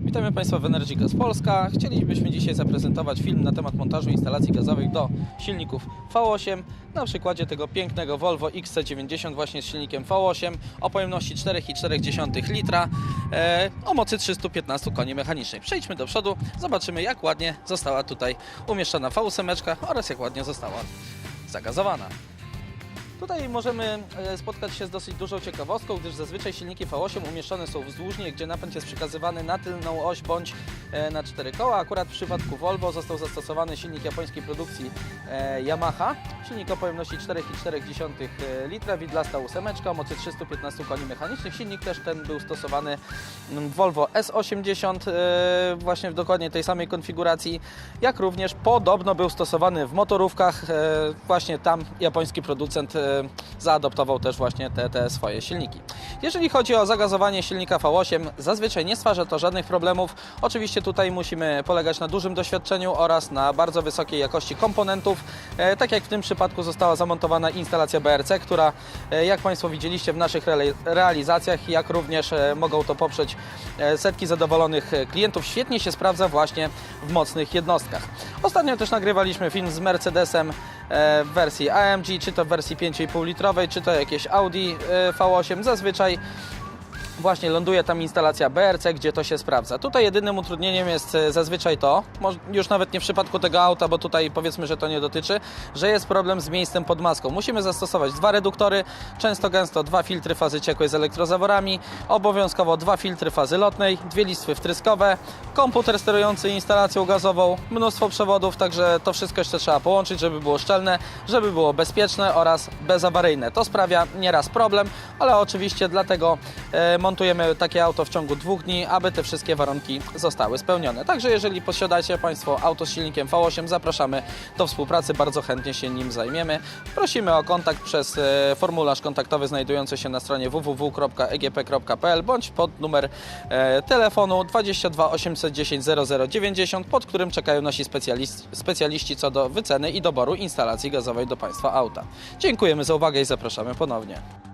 Witamy Państwa w Energy Gas Polska. Chcielibyśmy dzisiaj zaprezentować film na temat montażu instalacji gazowych do silników V8 na przykładzie tego pięknego Volvo XC90 właśnie z silnikiem V8 o pojemności 4,4 litra e, o mocy 315 koni mechanicznych. Przejdźmy do przodu, zobaczymy jak ładnie została tutaj umieszczona V8 oraz jak ładnie została zagazowana. Tutaj możemy e, spotkać się z dosyć dużą ciekawostką, gdyż zazwyczaj silniki V8 umieszczone są wzdłużnie, gdzie napęd jest przekazywany na tylną oś bądź e, na cztery koła. Akurat w przypadku Volvo został zastosowany silnik japońskiej produkcji e, Yamaha. Silnik o pojemności 4,4 litra, widlasta ósemeczka o mocy 315 koni mechanicznych. Silnik też ten był stosowany w Volvo S80 e, właśnie w dokładnie tej samej konfiguracji, jak również podobno był stosowany w motorówkach. e, Właśnie tam japoński producent e, zaadoptował też właśnie te, te swoje silniki. Jeżeli chodzi o zagazowanie silnika V8, zazwyczaj nie stwarza to żadnych problemów. Oczywiście tutaj musimy polegać na dużym doświadczeniu oraz na bardzo wysokiej jakości komponentów. Tak jak w tym przypadku została zamontowana instalacja BRC, która e, jak Państwo widzieliście w naszych reali- realizacjach, jak również e, mogą to poprzeć e, setki zadowolonych klientów, świetnie się sprawdza właśnie w mocnych jednostkach. Ostatnio też nagrywaliśmy film z Mercedesem w wersji AMG, czy to w wersji 5,5 litrowej, czy to jakieś Audi e, V8. Zazwyczaj właśnie ląduje tam instalacja BRC, gdzie to się sprawdza. Tutaj jedynym utrudnieniem jest e, zazwyczaj to, już nawet nie w przypadku tego auta, bo tutaj powiedzmy, że to nie dotyczy, że jest problem z miejscem pod maską. Musimy zastosować dwa reduktory, często gęsto dwa filtry fazy ciekłej z elektrozaworami, obowiązkowo dwa filtry fazy lotnej, dwie listwy wtryskowe, komputer sterujący instalacją gazową, mnóstwo przewodów, także to wszystko jeszcze trzeba połączyć, żeby było szczelne, żeby było bezpieczne oraz bezawaryjne. To sprawia nieraz problem, ale oczywiście dlatego e, montujemy takie auto w ciągu dwóch dni, aby te wszystkie warunki zostały spełnione. Także jeżeli posiadacie Państwo auto z silnikiem V8, zapraszamy do współpracy, bardzo chętnie się nim zajmiemy. Prosimy o kontakt przez e, formularz kontaktowy znajdujący się na stronie www.egp.pl bądź pod numer e, telefonu 22 810 0090, pod którym czekają nasi specjaliści, co do wyceny i doboru instalacji gazowej do Państwa auta. Dziękujemy za uwagę i zapraszamy ponownie.